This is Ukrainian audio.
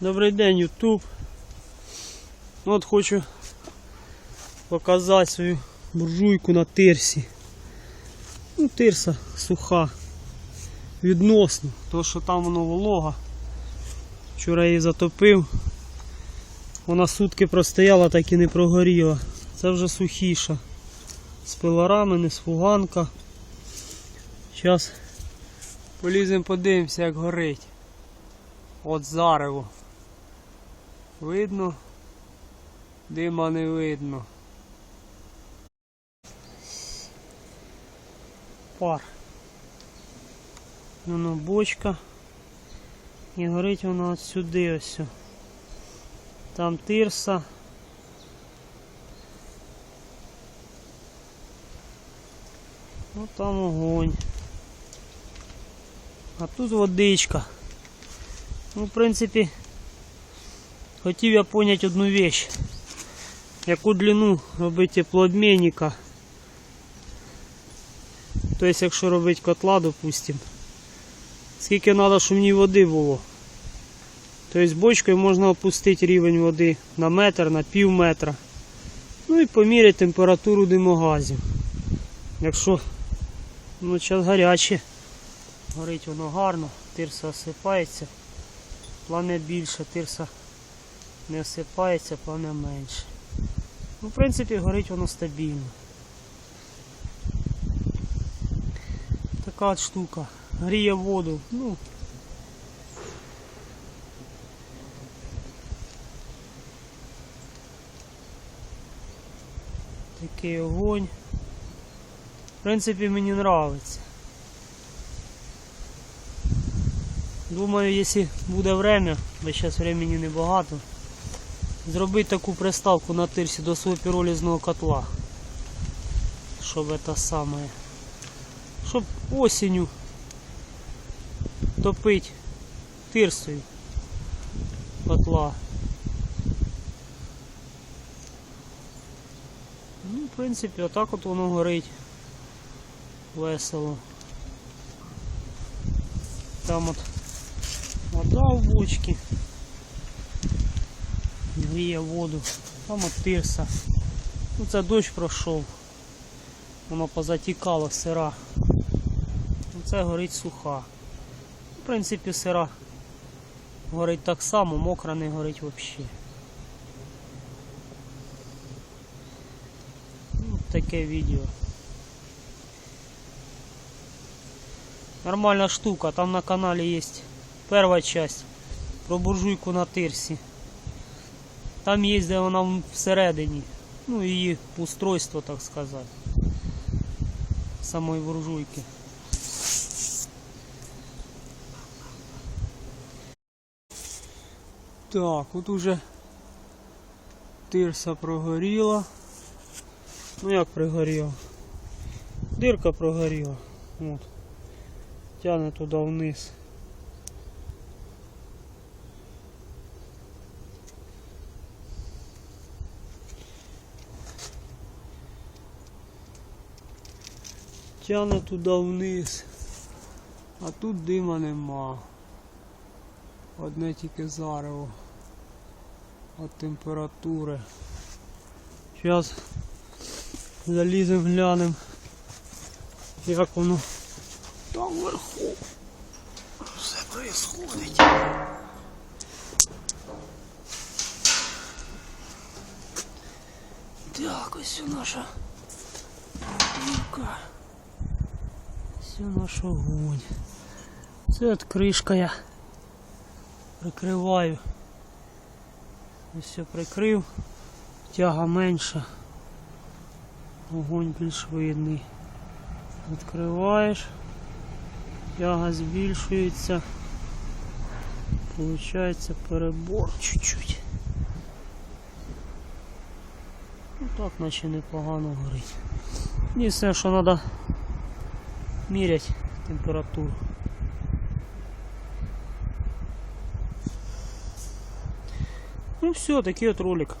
Добрий день, Ютуб. Ну, От хочу показати свою буржуйку на тирсі. Ну, тирса суха. Відносно, то що там воно волога. Вчора її затопив. Вона сутки простояла, так і не прогоріла. Це вже сухіша. З пилорами, не з фуганка. Зараз поліземо подивимося, як горить. От зарево. Видно, дима не видно. Пар. Ну, бочка. І горить вона от сюди ось. Там тирса. Ну там огонь. А тут водичка. Ну, в принципі, хотів я поняти одну вещь. Яку длину робити теплообмінника. Тобто, якщо робити котла, допустим, скільки треба, щоб в ній води було. Тобто бочкою можна опустити рівень води на метр, на пів метра. Ну і поміряти температуру димогазів. Якщо ну, зараз гаряче, горить воно гарно, тирса осипається, плане більше, тирса не осипається, плане менше. Ну, в принципі, горить воно стабільно. Така от штука. Гріє воду. Ну, такий огонь. В принципі, мені подобається. Думаю, якщо буде время, бо зараз времени небагато, зробити таку приставку на тирсі до свого піролізного котла. Щоб це саме. Щоб осінню топити тирсою котла. Ну, в принципі, отак от воно горить весело. Там от вода в бочці. Гріє воду. Там тирса. Ну це дощ пройшов. Воно позатікало сира. Ну, Це горить суха. В принципі, сира горить так само, мокра не горить взагалі. Ну, таке відео. Нормальна штука, там на каналі є перша часть про буржуйку на тирсі. Там є, де вона всередині. Ну, її устройство, так сказати. Самої буржуйки. Так, от уже тирса прогоріла. Ну як пригоріла? Дирка прогоріла. От. Тягне туди вниз. Тягне туди вниз. А тут дима нема. Одне тільки зарево. От температури. Зараз заліземо глянемо, як воно там вверху все происходить. Так, ось наша дірка. Ось наш огонь. Це от кришка я прикриваю. Ось все прикрив, тяга менша, огонь більш видний. Відкриваєш, тяга збільшується. Получається перебор чуть-чуть. Ну так наче непогано горить. Єдине, що треба міряти температуру. Ну все, такий от ролик.